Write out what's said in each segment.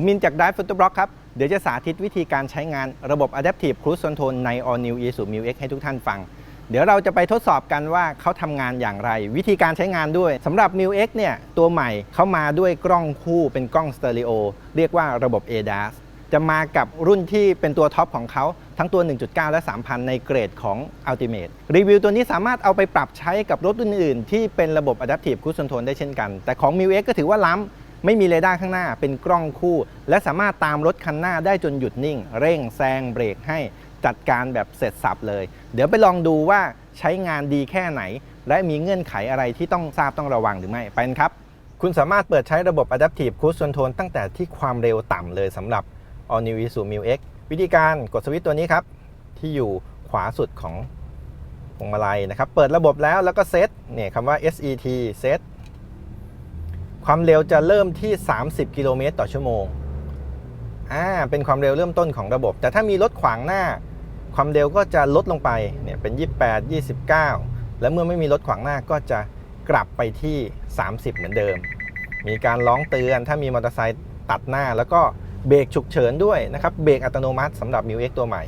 ผมมินจาก Drive Photo Block ครับ เดี๋ยวจะสาธิตวิธีการใช้งานระบบ Adaptive Cruise Control ใน All New Isuzu Mu X ให้ทุกท่านฟัง เดี๋ยวเราจะไปทดสอบกันว่าเขาทำงานอย่างไร วิธีการใช้งานด้วยสำหรับ Mu X เนี่ย ตัวใหม่เขามาด้วยกล้องคู่เป็นกล้องสเตอริโอเรียกว่าระบบ ADAS จะมากับรุ่นที่เป็นตัวท็อปของเขาทั้งตัว 1.9 และ 3,000 ในเกรดของ Ultimate รีวิวตัวนี้สามารถเอาไปปรับใช้กับรถอื่นๆ ที่เป็นระบบ Adaptive Cruise Control ได้เช่นกัน แต่ของ Mu X ก็ถือว่าล้ำ ไม่มีเรดาร์ข้างหน้าเป็นกล้องคู่ และสามารถตามรถคันหน้าได้จนหยุดนิ่ง เร่งแซงเบรกให้จัดการแบบเสร็จสับเลย เดี๋ยวไปลองดูว่าใช้งานดีแค่ไหน และมีเงื่อนไขอะไรที่ต้องทราบต้องระวังหรือไม่ไปกันครับ คุณสามารถเปิดใช้ระบบ Adaptive Cruise Control ตั้งแต่ที่ความเร็วต่ำเลยสำหรับ All New Isuzu Mu X วิธีการกดสวิตช์ตัวนี้ครับ ที่อยู่ขวาสุดของพวงมาลัยนะครับ เปิดระบบแล้วแล้วก็เซตเนี่ยคำว่า SET เซต ความเร็วจะเริ่มที่ 30 กิโลเมตรต่อชั่วโมง อ่า เป็นความเร็วเริ่มต้นของระบบ แต่ถ้ามีรถขวางหน้า ความเร็วก็จะลดลงไป เนี่ยเป็น 28 29 แล้วเมื่อไม่มีรถขวางหน้าก็จะกลับไปที่ 30 เหมือนเดิม มีการร้องเตือน ถ้ามีมอเตอร์ไซค์ตัดหน้า แล้วก็เบรกฉุกเฉินด้วยนะครับ เบรกอัตโนมัติสำหรับ m ิว X ตัวใหม่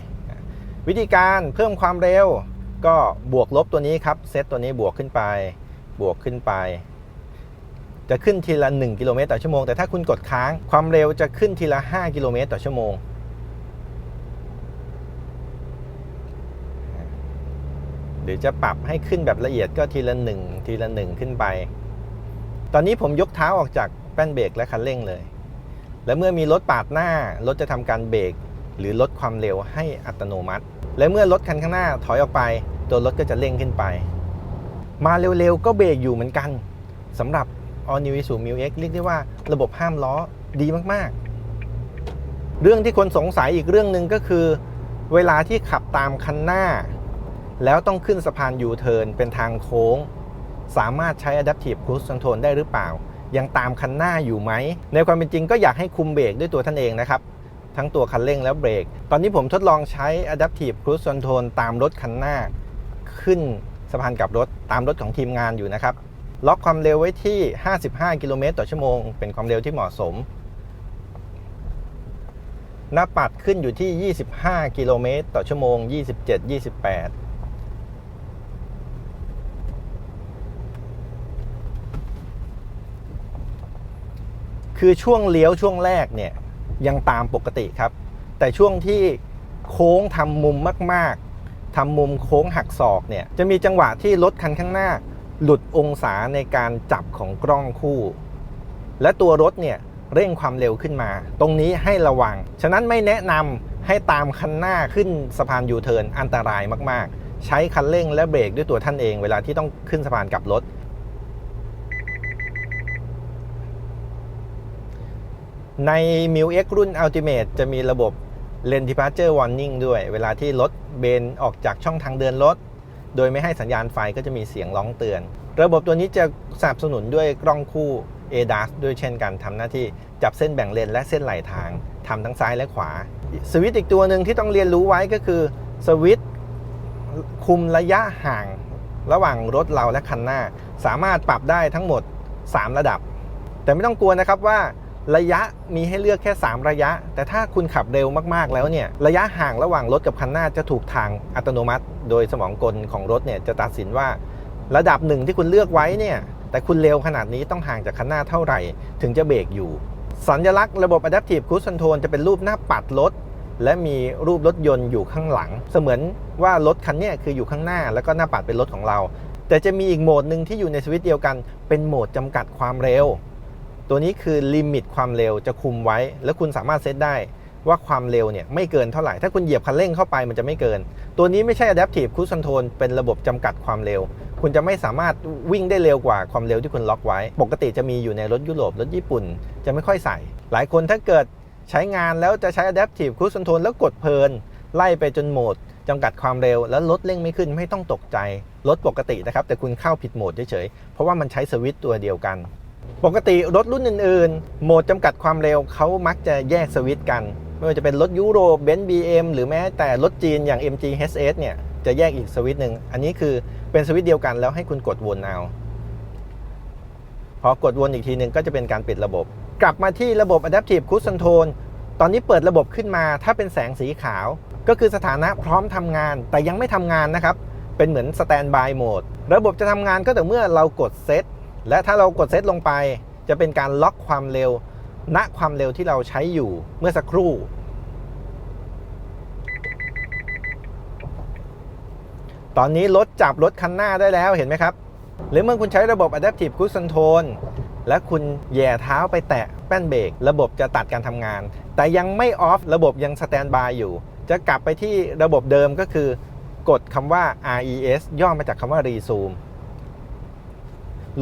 วิธีการเพิ่มความเร็ว ก็บวกลบตัวนี้ครับ เซตตัวนี้บวกขึ้นไป บวกขึ้นไป จะขึ้นทีละ 1 กิโลเมตรต่อชั่วโมง แต่ถ้าคุณกดค้างความเร็วจะขึ้นทีละ 5 กิโลเมตรต่อชั่วโมง หรือจะปรับให้ขึ้นแบบละเอียดก็ทีละ 1 ทีละ 1 ขึ้นไป ตอนนี้ผมยกเท้าออกจากแป้นเบรกและคันเร่งเลย และเมื่อมีรถปาดหน้ารถจะทำการเบรกหรือลดความเร็วให้อัตโนมัติ และเมื่อรถคันข้างหน้าถอยออกไป ตัวรถก็จะเร่งขึ้นไป มาเร็วๆก็เบรกอยู่เหมือนกันสำหรับ All New Isuzu Mu X เรียกได้ว่าระบบห้ามล้อดีมากๆ เรื่องที่คนสงสัยอีกเรื่องหนึ่งก็คือ เวลาที่ขับตามคันหน้า แล้วต้องขึ้นสะพานยูเทิร์นเป็นทางโค้ง สามารถใช้ Adaptive Cruise Control ได้หรือเปล่า ยังตามคันหน้าอยู่ไหม ในความเป็นจริงก็อยากให้คุมเบรกด้วยตัวท่านเองนะครับทั้งตัวคันเร่งและเบรก ตอนนี้ผมทดลองใช้ Adaptive Cruise Control ตามรถคันหน้า ขึ้นสะพานกับรถตามรถของทีมงานอยู่นะครับ ล็อกความเร็วไว้ที่ 55 กิโลเมตรต่อชั่วโมง เป็นความเร็วที่เหมาะสม หน้าปัดขึ้นอยู่ที่ 25 กิโลเมตรต่อชั่วโมง 27 28คือช่วงเลี้ยวช่วงแรกเนี่ยยังตามปกติครับ แต่ช่วงที่โค้งทำมุมมาก ๆทำมุมโค้งหักศอกเนี่ยจะมีจังหวะที่รถคันข้างหน้า หลุดองศาในการจับของกล้องคู่ และตัวรถเนี่ยเร่งความเร็วขึ้นมา ตรงนี้ให้ระวัง ฉะนั้นไม่แนะนำให้ตามคันหน้าขึ้นสะพานยูเทิร์นอันตรายมากๆ ใช้คันเร่งและเบรกด้วยตัวท่านเองเวลาที่ต้องขึ้นสะพานกลับรถ ใน m i u X รุ่น Ultimate จะมีระบบ Lane Departure Warning ด้วย เวลาที่รถเบนออกจากช่องทางเดินรถ โดยไม่ให้สัญญาณไฟก็จะมีเสียงร้องเตือน ระบบตัวนี้จะสนับสนุนด้วยกล้องคู่ ADAS ด้วยเช่นกันทำหน้าที่จับเส้นแบ่งเลนและเส้นไหลทางทำทั้งซ้ายและขวา สวิตช์อีกตัวหนึ่งที่ต้องเรียนรู้ไว้ก็คือสวิตช์คุมระยะห่างระหว่างรถเราและคันหน้า สามารถปรับได้ทั้งหมด 3 ระดับ แต่ไม่ต้องกลัวนะครับว่า ระยะมีให้เลือกแค่ 3 ระยะ แต่ถ้าคุณขับเร็วมากๆแล้วเนี่ยระยะห่างระหว่างรถกับคันหน้าจะถูกทางอัตโนมัติ โดยสมองกลของรถเนี่ยจะตัดสินว่า ระดับหนึ่งที่คุณเลือกไว้เนี่ยแต่คุณเร็วขนาดนี้ต้องห่างจากคันหน้าเท่าไหร่ ถึงจะเบรกอยู่ สัญลักษณ์ระบบ Adaptive Cruise Control จะเป็นรูปหน้าปัดรถและมีรูปรถยนต์อยู่ข้างหลัง เสมือนว่ารถคันนี้คืออยู่ข้างหน้า แล้วก็หน้าปัดเป็นรถของเรา แต่จะมีอีกโหมดหนึ่งที่อยู่ในสวิตช์เดียวกัน เป็นโหมดจำกัดความเร็ว ตัวนี้คือลิมิตความเร็วจะคุมไว้ แล้วคุณสามารถเซตได้ว่าความเร็วเนี่ยไม่เกินเท่าไหร่ ถ้าคุณเหยียบคันเร่งเข้าไปมันจะไม่เกิน ตัวนี้ไม่ใช่ Adaptive Cruise Control เป็นระบบจำกัดความเร็ว คุณจะไม่สามารถวิ่งได้เร็วกว่าความเร็วที่คุณล็อกไว้ ปกติจะมีอยู่ในรถยุโรปรถญี่ปุ่นจะไม่ค่อยใส่ หลายคนถ้าเกิดใช้งานแล้วจะใช้ Adaptive Cruise Control แล้วกดเพลิน ไล่ไปจนโหมดจำกัดความเร็วแล้วรถเร่งไม่ขึ้นไม่ต้องตกใจรถปกตินะครับแต่คุณเข้าผิดโหมดเฉยๆเพราะว่ามันใช้สวิตช์ตัวเดียวกัน ปกติรถรุ่นอื่นๆ โหมดจำกัดความเร็วเขามักจะแยกสวิตช์กัน ไม่ว่าจะเป็นรถยุโรปเบนซ์บีเอ็มหรือแม้แต่รถจีนอย่าง MG HS เนี่ยจะแยกอีกสวิตช์หนึ่ง อันนี้คือเป็นสวิตช์เดียวกันแล้วให้คุณกดวนเอาพอกดวนอีกทีหนึ่งก็จะเป็นการปิดระบบ กลับมาที่ระบบ Adaptive Cruise Control ตอนนี้เปิดระบบขึ้นมาถ้าเป็นแสงสีขาว ก็คือสถานะพร้อมทำงาน แต่ยังไม่ทำงานนะครับ เป็นเหมือน Standby Mode ระบบจะทำงานก็แต่เมื่อเรากดเซต และถ้าเรากดเซตลงไป จะเป็นการล็อกความเร็ว ณความเร็วที่เราใช้อยู่เมื่อสักครู่ ตอนนี้รถจับรถคันหน้าได้แล้วเห็นไหมครับ หรือเมื่อคุณใช้ระบบ Adaptive Cruise Control และคุณแหย่เท้าไปแตะแป้นเบรกระบบจะตัดการทำงาน แต่ยังไม่ออฟระบบยังสแตนบายอยู่ จะกลับไปที่ระบบเดิมก็คือกดคำว่า RES ย่อมาจากคำว่า Resume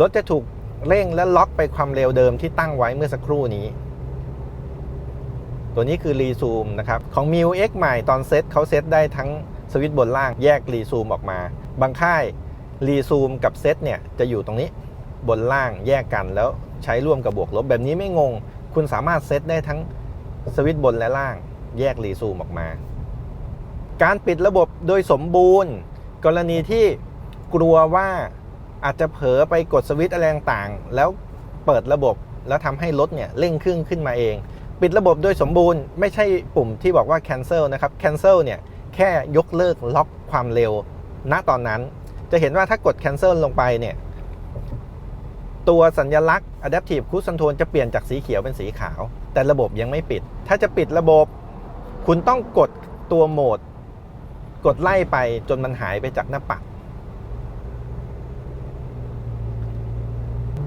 รถจะถูกเร่งและล็อกไปความเร็วเดิมที่ตั้งไว้เมื่อสักครู่นี้ ตัวนี้คือ Resume นะครับ ของ m i u X ใหม่ตอนเซตเขาเซตได้ทั้งสวิตช์บนล่างแยก Resume ออกมา บางค่าย Resume กับเซตเนี่ยจะอยู่ตรงนี้บนล่างแยกกันแล้วใช้ร่วมกับบวกลบแบบนี้ไม่งง คุณสามารถเซตได้ทั้งสวิตช์บนและล่าง แยก Resume ออกมา การปิดระบบโดยสมบูรณ์ กรณีที่กลัวว่า อาจจะเผลอไปกดสวิตช์อะไรต่างๆ แล้วเปิดระบบแล้วทำให้รถเนี่ยเร่งเครื่องขึ้นมาเอง ปิดระบบโดยสมบูรณ์ไม่ใช่ปุ่มที่บอกว่า cancel นะครับ cancel เนี่ยแค่ยกเลิกล็อกความเร็ว ณตอนนั้น จะเห็นว่าถ้ากด cancel ลงไปเนี่ยตัวสัญลักษณ์ adaptive cruise control จะเปลี่ยนจากสีเขียวเป็นสีขาว แต่ระบบยังไม่ปิด ถ้าจะปิดระบบ คุณต้องกดตัวโหมด กดไล่ไปจนมันหายไปจากหน้าปัด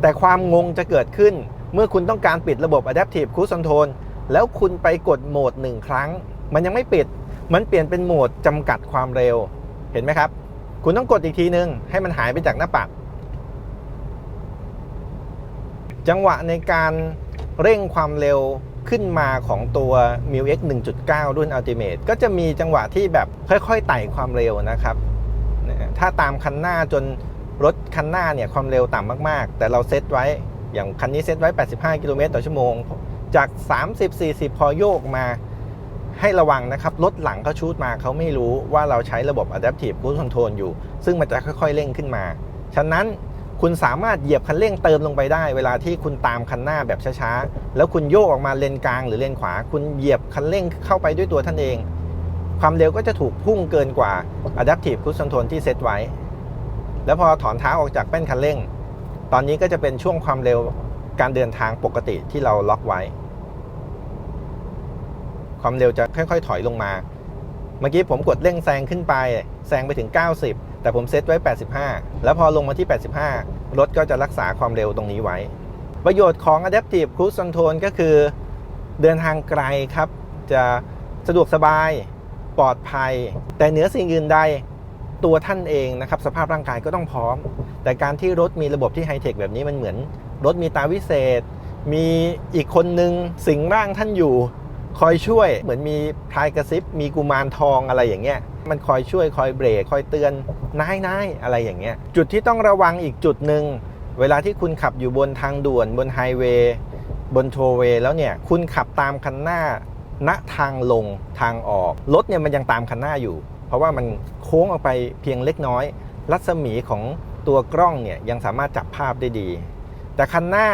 แต่ความงงจะเกิดขึ้น เมื่อคุณต้องการปิดระบบ Adaptive Cruise Control แล้วคุณไปกดโหมดหนึ่งครั้ง มันยังไม่ปิด มันเปลี่ยนเป็นโหมดจำกัดความเร็ว เห็นไหมครับ คุณต้องกดอีกทีนึง ให้มันหายไปจากหน้าปัด จังหวะในการเร่งความเร็วขึ้นมาของตัว m i u X 1.9 รุ่น Ultimate ก็จะมีจังหวะที่แบบค่อยๆ ไต่ความเร็วนะครับ ถ้าตามคันหน้าจน รถคันหน้าเนี่ยความเร็วต่ำมากๆ แต่เราเซตไว้อย่างคันนี้เซตไว้ 85 กิโลเมตรต่อชั่วโมง จาก 30-40 พอโยกมาให้ระวังนะครับ รถหลังเขาชูดมาเขาไม่รู้ว่าเราใช้ระบบ Adaptive Cruise Control อยู่ ซึ่งมันจะค่อยๆเร่งขึ้นมา ฉะนั้นคุณสามารถเหยียบคันเร่งเติมลงไปได้ เวลาที่คุณตามคันหน้าแบบช้าๆ แล้วคุณโยกออกมาเลนกลางหรือเลนขวา คุณเหยียบคันเร่งเข้าไปด้วยตัวท่านเอง ความเร็วก็จะถูกพุ่งเกินกว่า Adaptive Cruise Control ที่เซตไว้ แล้วพอถอนเท้าออกจากแป้นคันเร่ง ตอนนี้ก็จะเป็นช่วงความเร็วการเดินทางปกติที่เราล็อกไว้ ความเร็วจะค่อยๆ ถอยลงมา เมื่อกี้ผมกดเร่งแซงขึ้นไป แซงไปถึง 90 แต่ผมเซตไว้ 85 แล้วพอลงมาที่ 85 รถก็จะรักษาความเร็วตรงนี้ไว้ ประโยชน์ของ Adaptive Cruise Control ก็คือ เดินทางไกลครับ จะสะดวกสบาย ปลอดภัย แต่เหนือสิ่งอื่นใด ตัวท่านเองนะครับสภาพร่างกายก็ต้องพร้อม แต่การที่รถมีระบบที่ไฮเทคแบบนี้มันเหมือน รถมีตาวิเศษ มีอีกคนนึงสิงร่างท่านอยู่ คอยช่วยเหมือนมีพลายกระซิบ มีกุมารทองอะไรอย่างเงี้ยมันคอยช่วยคอยเบรกคอยเตือนนายนายอะไรอย่างเงี้ยจุดที่ต้องระวังอีกจุดหนึ่งเวลาที่คุณขับอยู่บนทางด่วนบนไฮเวย์บนโทเวย์แล้วเนี่ยคุณขับตามคันหน้าณทางลงทางออกรถเนี่ยมันยังตามคันหน้าอยู่ เพราะว่ามันโค้งออกไปเพียงเล็กน้อย รัศมีของตัวกล้องเนี่ยยังสามารถจับภาพได้ดี แต่คันหน้า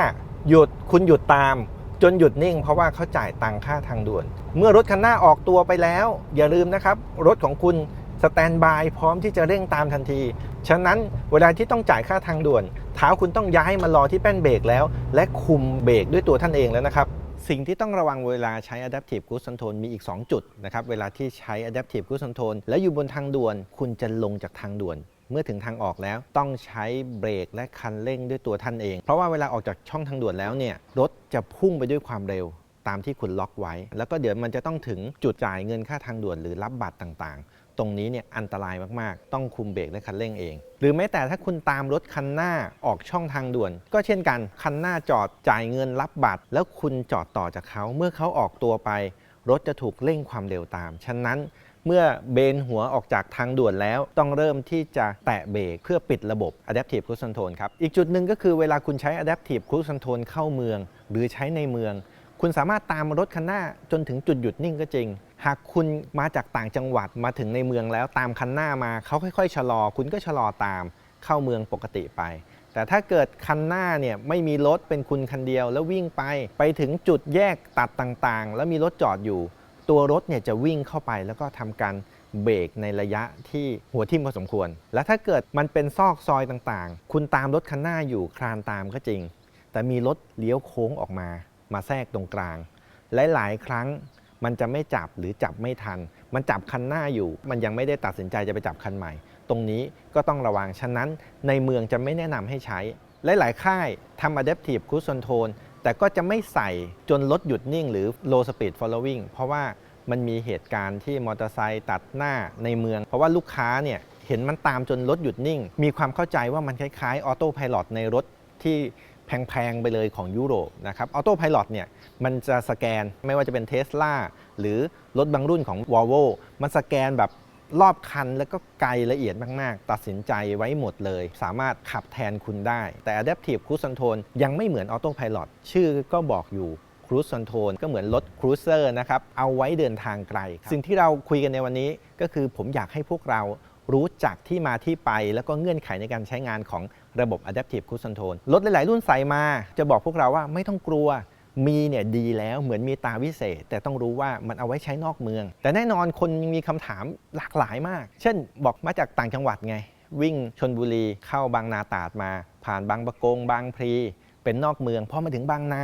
หยุดคุณหยุดตาม จนหยุดนิ่ง เพราะว่าเขาจ่ายตังค่าทางด่วน เมื่อรถคันหน้าออกตัวไปแล้ว อย่าลืมนะครับ รถของคุณสแตนบายพร้อมที่จะเร่งตามทันที ฉะนั้นเวลาที่ต้องจ่ายค่าทางด่วน เท้าคุณต้องย้ายมารอที่แป้นเบรกแล้ว และคุมเบรกด้วยตัวท่านเองแล้วนะครับ สิ่งที่ต้องระวังเวลาใช้ Adaptive Cruise Control มีอีก 2 จุดนะครับ เวลาที่ใช้ Adaptive Cruise Control แล้วอยู่บนทางด่วน คุณจะลงจากทางด่วน เมื่อถึงทางออกแล้วต้องใช้เบรกและคันเร่งด้วยตัวท่านเอง เพราะว่าเวลาออกจากช่องทางด่วนแล้วเนี่ย รถจะพุ่งไปด้วยความเร็วตามที่คุณล็อกไว้ แล้วก็เดี๋ยวมันจะต้องถึงจุดจ่ายเงินค่าทางด่วนหรือรับบัตรต่างๆ ตรงนี้เนี่ยอันตรายมาก ๆ ต้องคุมเบรกและคันเร่งเอง หรือแม้แต่ถ้าคุณตามรถคันหน้าออกช่องทางด่วน ก็เช่นกัน คันหน้าจอดจ่ายเงินรับบัตร แล้วคุณจอดต่อจากเขาเมื่อเขาออกตัวไป รถจะถูกเร่งความเร็วตาม ฉะนั้นเมื่อเบนหัวออกจากทางด่วนแล้ว ต้องเริ่มที่จะแตะเบรกเพื่อปิดระบบ Adaptive Cruise Control ครับ อีกจุดหนึ่งก็คือเวลาคุณใช้ Adaptive Cruise Control เข้าเมือง หรือใช้ในเมือง คุณสามารถตามรถคันหน้าจนถึงจุดหยุดนิ่งก็จริง หากคุณมาจากต่างจังหวัดมาถึงในเมืองแล้วตามคันหน้ามาเขาค่อยๆชะลอ คุณก็ชะลอตามเข้าเมืองปกติไป แต่ถ้าเกิดคันหน้าเนี่ยไม่มีรถเป็นคุณคันเดียวแล้ววิ่งไป ไปถึงจุดแยกตัดต่างๆ แล้วมีรถจอดอยู่ ตัวรถเนี่ยจะวิ่งเข้าไปแล้วก็ทำการเบรกในระยะที่หัวทิ่มพอสมควร และถ้าเกิดมันเป็นซอกซอยต่างๆ คุณตามรถคันหน้าอยู่คลานตามก็จริง แต่มีรถเลี้ยวโค้งออกมา มาแทรกตรงกลาง หลายๆ ครั้ง มันจะไม่จับหรือจับไม่ทัน มันจับคันหน้าอยู่ มันยังไม่ได้ตัดสินใจจะไปจับคันใหม่ ตรงนี้ก็ต้องระวัง ฉะนั้นในเมืองจะไม่แนะนำให้ใช้ หลาย ๆ ค่ายทำ adaptive cruise control แต่ก็จะไม่ใส่จนรถหยุดนิ่ง หรือ low speed following เพราะว่ามันมีเหตุการณ์ที่มอเตอร์ไซค์ตัดหน้าในเมือง เพราะว่าลูกค้าเนี่ยเห็นมันตามจนรถหยุดนิ่ง มีความเข้าใจว่ามันคล้ายๆออโต้พ l o t ในรถที่ แพงๆ ไปเลยของยุโรปนะครับออโต้พ l o t เนี่ยมันจะสแกนไม่ว่าจะเป็นเท s l a หรือรถบางรุ่นของ Volvo มันสแกนแบบรอบคันแล้วก็ไกลละเอียดมาก ๆ ตัดสินใจไว้หมดเลย สามารถขับแทนคุณได้ แต่ Adaptive Cruise Control ยังไม่เหมือน Auto Pilot ชื่อก็บอกอยู่ Cruise Control ก็เหมือนรถ Cruiser นะครับ เอาไว้เดินทางไกล สิ่งที่เราคุยกันในวันนี้ก็คือผมอยากให้พวกเรา รู้จักที่มาที่ไป แล้วก็เงื่อนไขในการใช้งานของระบบ Adaptive Cruise Control รถหลาย ๆ รุ่นใส่มา จะบอกพวกเราว่าไม่ต้องกลัวมีเนี่ยดีแล้วเหมือนมีตาวิเศษ แต่ต้องรู้ว่ามันเอาไว้ใช้นอกเมือง แต่แน่นอนคนยังมีคำถามหลากหลายมาก เช่นบอกมาจากต่างจังหวัดไง วิ่งชนบุรีเข้าบางนาตาดมา ผ่านบางประกง บางพลีเป็นนอกเมืองพอมาถึงบางนา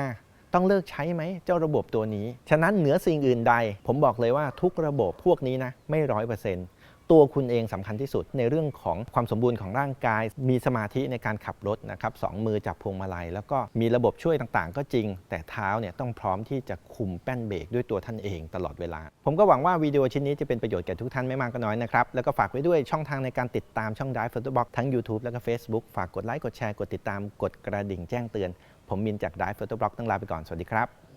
ต้องเลิกใช้ไหมเจ้าระบบตัวนี้ ฉะนั้นเหนือสิ่งอื่นใด ผมบอกเลยว่าทุกระบบพวกนี้นะไม่ร้อยเปอร์เซ็นต์ ตัวคุณเองสำคัญที่สุดในเรื่องของความสมบูรณ์ของร่างกาย มีสมาธิในการขับรถนะครับสองมือจับพวงมาลัย แล้วก็มีระบบช่วยต่างๆ ก็จริง แต่เท้าเนี่ยต้องพร้อมที่จะคุมแป้นเบรกด้วยตัวท่านเองตลอดเวลา ผมก็หวังว่าวิดีโอชิ้นนี้จะเป็นประโยชน์แก่ทุกท่านไม่มากก็น้อยนะครับแล้วก็ฝากไว้ด้วยช่องทางในการติดตามช่อง Drive Photo Box ทั้ง YouTube แล้วก็ Facebook ฝากกดไลค์กดแชร์กดติดตามกดกระดิ่งแจ้งเตือน ผมมินจาก Drive Photo Box ต้องลาไปก่อนสวัสดีครับ